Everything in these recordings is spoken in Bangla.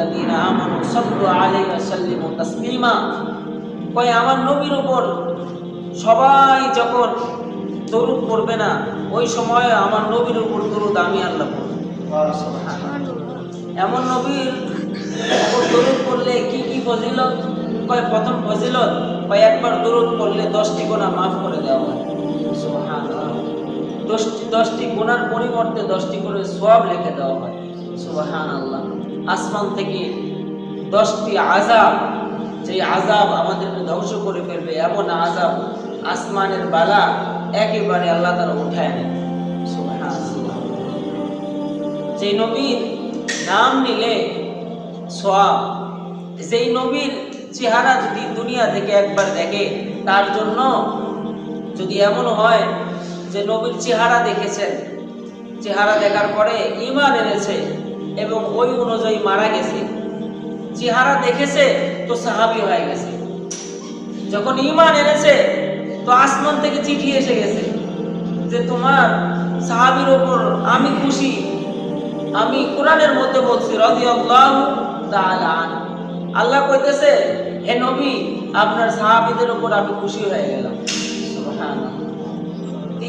আইয়ুহাল্লাযীনা আমানু সাল্লু আলাইহি ওয়া সাল্লিমু তাসলিমা। কয় আমার নবীর উপর সবাই যখন দরুদ পড়বে না ওই সময় আমার নবীর উপর দরুদ আমি আল্লাহ পড়ব। এমন নবীর উপর দরুদ পড়লে কি কি ফজিলত? কয় প্রথম ফজিলত কয় একবার দরুদ পড়লে দশটি গোনা মাফ করে দেওয়া হয়। দশটি দশটি গুণার পরিবর্তে দশটি করে সওয়াব লিখে দেওয়া হয়। সুবাহান আল্লাহ আসমান থেকে দশটি আজাব যে আজাব আমাদেরকে ধ্বংস করে ফেলবে, এমন আজাব আসমানের বালা একেবারে আল্লাহ তারা উঠায় নেয় সুবহানাল্লাহ। যে নবীর নাম নিলে সোয়াব যেই নবীর চেহারা যদি দুনিয়া থেকে একবার দেখে, তার জন্য যদি এমন হয় যে নবীর চেহারা দেখেছেন, চেহারা দেখার পরে ইমান এনেছে এবং ওই অনুযায়ী মারা গেছে। চেহারা দেখেছে তো সাহাবি হয়ে গেছে। যখন ইমান এনেছে, তো আসমান থেকে চিঠি এসে গেছে যে তোমার সাহাবির ওপর আমি খুশি। আমি কোরআনের মধ্যে বলছি। আল্লাহ কইতেছে, হে নবী, আপনার সাহাবিদের উপর আমি খুশি হয়ে গেলাম।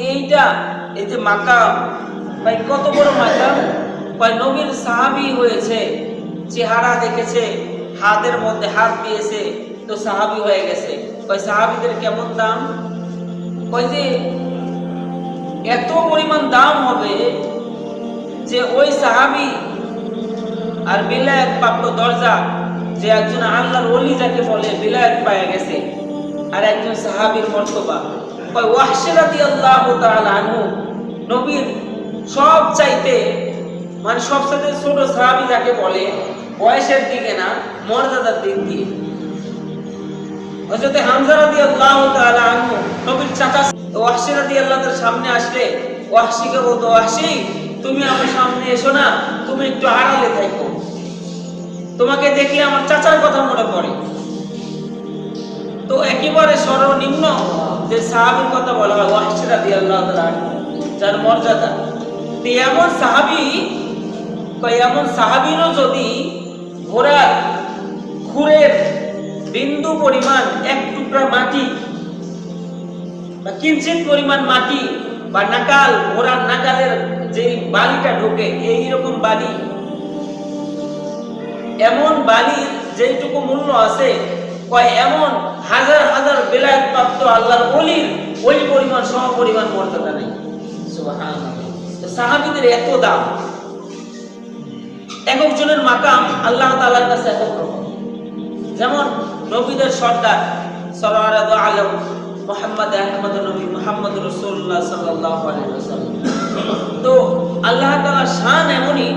এইটা, এই যে মাকাম, ভাই, কত বড় ভাই নবীর সাহাবি হয়েছে, চেহারা দেখেছে, হাতের মধ্যে হাত দিয়েছে, তো সাহাবি হয়ে গেছে। কই সাহাবিদের কেমন দাম? কই যে, এত পরিমাণ দাম হবে যে ওই সাহাবি আর বিলায়ত প্রাপ্ত দরজা যে একজন আল্লাহর ওলি যাকে বলে, বিলায়ত পায় গেছে, আর একজন সাহাবীর মর্তবা। কয়, ওয়াহশি রাদিয়াল্লাহু তাআলা আনহু, নবীর সব চাইতে মানে সবচেয়ে ছোট সাহাবী যাকে বলে, বয়সের দিকে না, মর্যাদার দিক দিয়ে। হযরত হামজা তাআলা আনহু, নবীর চাচা সামনে আসলে বলতো তুমি আমার সামনে এসো না, তুমি একটু আড়ালে থাকো। তোমাকে দেখলে আমার চাচার কথা মনে পড়ে। তো একেবারে সর্বনিম্ন যে সাহাবীর কথা বলা হয়, ওয়াহশি রাদিয়াল্লাহু তাআলা যার মর্যাদা। এমন সাহাবী কয় এমন সাহাবীরও যদি ঘোড়ার খুরের বিন্দু পরিমাণ এক টুকরা মাটি বা কিঞ্চিত পরিমাণ মাটি বা নাকাল, ঘোড়ার নাকালের যে বালিটা ঢোকে, এই রকম বালি, এমন বালির যেইটুকু মূল্য আছে এমন হাজার হাজার বেলায়ত প্রাপ্ত আল্লাহর অলির ওই পরিমাণ সম পরিমাণ মর্যাদা নেই। সাহাবীদের এত দাম। এক একজনের মাকাম আল্লাহ তাআলার কাছে এক এক রকম যেমন নবীদের সর্দার সরওয়ারাদ আলম, মোহাম্মদ আহমদ নবী মোহাম্মদ রসুল্লাহ ওয়াসাল্লাম। তো আল্লাহ তাআলা শান এমনই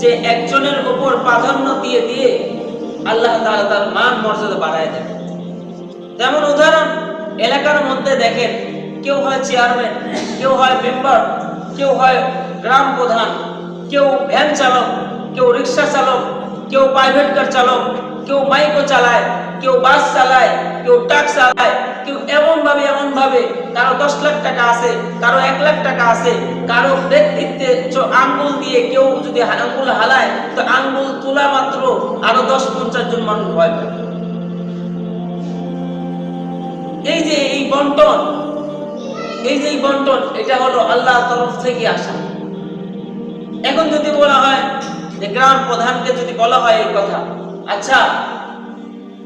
যে একজনের উপর প্রাধান্য দিয়ে দিয়ে আল্লাহ তাআলা তার মান মর্যাদা বাড়ায় দেন। যেমন উদাহরণ, এলাকার মধ্যে দেখেন, কেউ হয় চেয়ারম্যান, কেউ হয় মেম্বার, কেউ হয় গ্রাম প্রধান, কেউ ভ্যান চালক কেউ রিক্সা চালক, কেউ প্রাইভেট কার চালক, কেউ বাইকও চালায়, কেউ বাস চালায়, কেউ ট্রাক চালায়, কেউ এমনভাবে এমনভাবে কারও দশ লাখ টাকা আছে, কারও এক লাখ টাকা আছে, কারও ব্যক্তিত্বে আঙ্গুল দিয়ে কেউ যদি আঙ্গুল হালায়, তো আঙ্গুল তোলা মাত্র আরও দশ পঞ্চাশ জন মানুষ ভয় পায়। এই যে এই বন্টন, এই যে বন্টন, এটা হলো আল্লাহ তরফ থেকে আসা। এখন যদি বলা হয় গ্রাম প্রধানকে যদি বলা হয় এই কথা আচ্ছা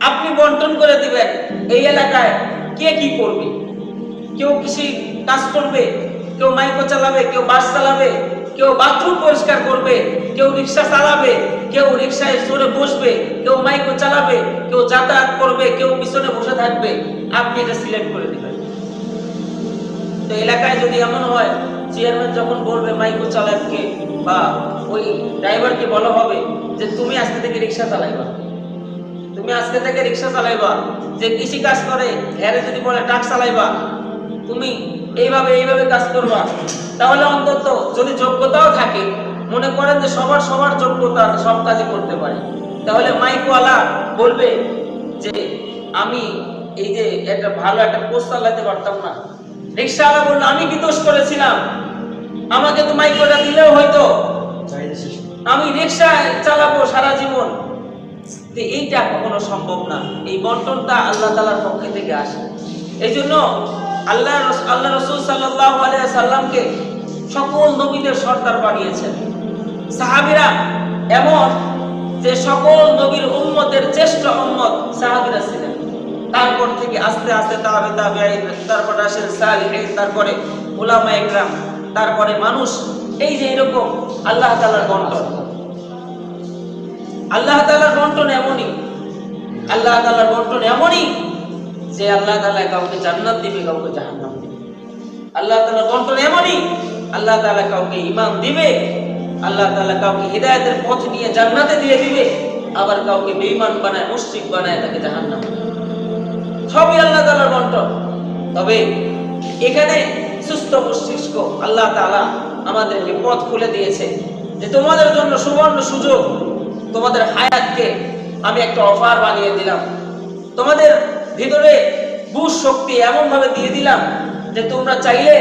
আপনি বন্টন করে দিবেন এই এলাকায়, কে কি করবে? কেউ কৃষি কাজ করবে, কেউ মাইকো চালাবে, কেউ বাস চালাবে, কেউ বাথরুম পরিষ্কার করবে, কেউ রিক্সা চালাবে, কেউ রিক্সায় চড়ে বসবে, কেউ মাইকো চালাবে, কেউ যাতায়াত করবে, কেউ পিছনে বসে থাকবে, আপনি এটা সিলেক্ট করে দিবেন। তো এলাকায় যদি এমন হয় চেয়ারম্যান যখন বলবে, মাইকো চালাককে বা ওই ড্রাইভারকে বলা হবে যে, তুমি আজকে থেকে রিক্সা চালাইবা। তুমি আজকে থেকে রিক্সা চালাইবা। যে কৃষি কাজ করে হ্যারে যদি বলে ট্রাক চালাইবা, তুমি এইভাবে এইভাবে কাজ করবা। তাহলে অন্তত যদি যোগ্যতাও থাকে, মনে করেন যে সবার সবার যোগ্যতা সব কাজই করতে পারে। তাহলে মাইকওয়ালা বলবে যে, আমি এই যে একটা ভালো একটা পোস্ট চালাতে পারতাম না। রিক্সাওয়ালা বলল আমি কি দোষ করেছিলাম? আমাকে তো মাইকওয়ালা দিলেও হয়তো। আমি রিক্সা চালাবো সারা জীবন। এইটা কখনো সম্ভব না। এই বন্টনটা আল্লাহ তালার পক্ষে থেকে আসে। এই জন্য আল্লাহ আল্লাহ রসুল সাল্লাহ সাল্লামকে সকল নবীদের সর্দার বানিয়েছেন। সাহাবিরা এমন যে সকল নবীর উম্মতের শ্রেষ্ঠ উম্মত সাহাবিরা ছিলেন। তারপর থেকে আস্তে আস্তে তাবে তাবে তারপরে আসেন সালিহিন, তারপরে উলামা একরাম, তারপরে মানুষ। এই যে এরকম আল্লাহ তালার বন্টন। আল্লাহ তাআলার বন্টন এমনই। আল্লাহ তাআলার বন্টন এমনই যে আল্লাহ তালা কাউকে জান্নাত দিবে, কাউকে জাহান্নাম দিবে। আল্লাহ তাআলার বন্টন এমনই, আল্লাহ তাআলা কাউকে ইমান দিবে, আল্লাহ তালা কাউকে হিদায়াতের পথ নিয়ে জান্নাতে দিয়ে দিবে, আবার কাউকে বেঈমান বানায়, মুশরিক বানায় তাকে জাহান্নাম দিবে। সবই আল্লাহ তাআলার বন্টন তবে এখানে সুস্থ মস্তিষ্ক আল্লাহ তাআলা আমাদেরকে পথ খুলে দিয়েছে যে তোমাদের জন্য সুবর্ণ সুযোগ, তোমাদের হায়াতকে আমি একটা অফার বানিয়ে দিলাম। তোমাদের ভিতরে বুঝ শক্তি এমন ভাবে দিয়ে দিলাম যে তোমরা চাইলে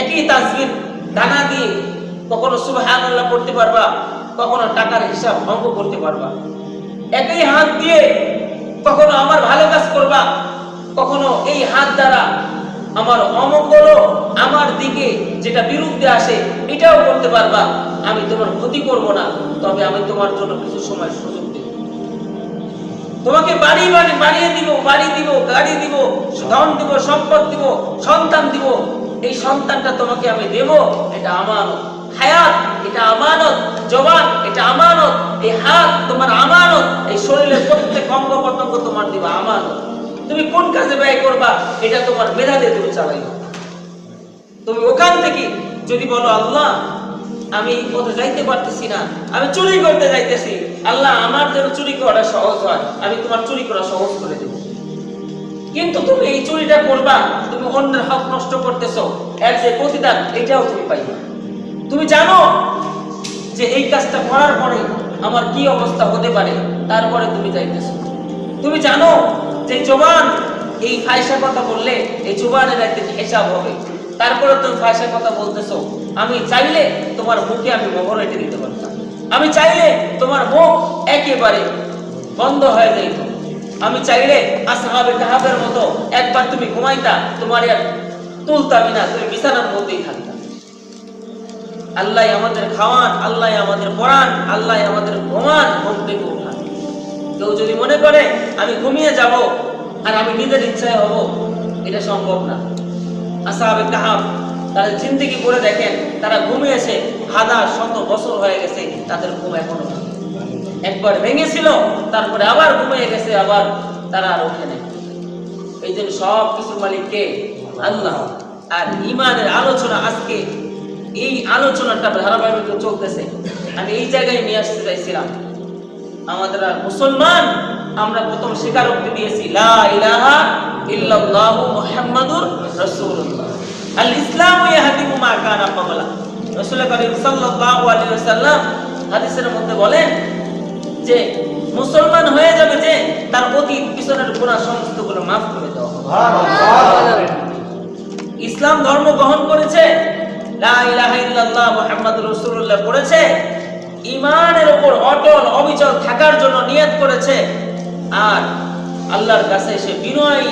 একই তাসবির দানা দিয়ে কখনো সুবহানাল্লাহ করতে পারবা, কখনো টাকার হিসাব ভঙ্গ করতে পারবা। একই হাত দিয়ে কখনো আমার ভালো কাজ করবা, কখনো এই হাত দ্বারা আমার অমঙ্গল আমার দিকে যেটা বিরুদ্ধে আসে, এটাও করতে পারবা। আমি তোমার ক্ষতি করব না, তবে আমি তোমার জন্য কিছু সময় সুযোগ দেব। তোমাকে বাড়ি বাড়ি বাড়িয়ে দিব, বাড়ি দিব, গাড়ি দিব, ধন দিব, সম্পদ দিব, সন্তান দিব। এই সন্তানটা তোমাকে আমি দেব, এটা আমানত হায়াত, এটা আমানত, জবান, এটা আমানত, এই হাত তোমার আমানত, এই শরীরের প্রত্যেক অঙ্গ প্রত্যঙ্গ তোমার দিবা আমানত। তুমি কোন কাজে ব্যয় করবা, এটা তোমার মেধা দিয়ে তুমি চালাইবা। তুমি ওখান থেকে যদি বলো, আল্লাহ, আমি পথে যাইতে পারতেছি না, আমি চুরি করতে যাইতেছি, আল্লাহ, আমার যেন চুরি করা সহজ হয়, আমি তোমার চুরি করা সহজ করে দেব। কিন্তু তুমি এই চুরিটা করবা, তুমি অন্যের হক নষ্ট করতেছো, এর যে প্রতিদান, এটাও তুমি পাইবা। তুমি জানো যে এই কাজটা করার পরে আমার কি অবস্থা হতে পারে? তারপরে তুমি যাইতেছো। তুমি জানো যে জবান, এই ফায়সা কথা বললে এই জবানের একদিন হিসাব হবে। তারপরে তুমি ফায়সা কথা বলতেছো, আমি চাইলে তোমার মুখে আমি মোহর এঁটে দিতে পারতাম। আমি চাইলে তোমার মুখ একেবারে বন্ধ হয়ে যাইত। আমি চাইলে আসহাবে কাহাবের মতো একবার তুমি ঘুমাইতা, তোমার আর তুলতামি না, তুমি বিছানার মধ্যেই থাকতা। আল্লাহ আমাদের খাওয়ান, আল্লাহ আমাদের পড়ান, আল্লাহ আমাদের ঘুমান, ঘুম থেকে উঠান। কেউ যদি মনে করে, আমি ঘুমিয়ে যাব আর আমি নিজের ইচ্ছায় হব, এটা সম্ভব না। আসাহাবে কাহাব তাদের জিন্দিগি করে দেখেন, তারা ঘুমিয়েছে, হাজার শত বছর হয়ে গেছে, তাদের ঘুম এখনও ভাঙেনি। একবার ভেঙেছিল, তারপরে আবার ঘুমিয়ে গেছে, আবার তারা আর ওঠে নাই। এই জন্য সব কিছুর মালিক আল্লাহ। আর ইমানের আলোচনা আজকে এই আলোচনাটা ধারাবাহিক চলতেছে। আমি এই জায়গায় নিয়ে আসতে চাইছিলাম। আমাদের মুসলমান আমরা প্রথম স্বীকারোক্তি দিয়েছি লা ইলাহা ইল্লাল্লাহু মুহাম্মাদুর রাসূলুল্লাহ। আল ইসলামু ইয়াহদিমু মা কানা ক্বাবলা। রাসূল করিম সাল্লাল্লাহু আলাইহি ওয়াসাল্লাম হাদিসের মধ্যে বলেন যে মুসলমান হয়ে যাবে যে তার অতীত পিছনের গুনাহ সমস্তগুলো মাফ করে দেওয়া হবে। ইসলাম ধর্ম গ্রহণ করেছে পড়েছে ইমানের অটল অবিচল থাকার জন্য নিয়ত করেছে। আর আল্লাহর কাছে সে বিনয়ী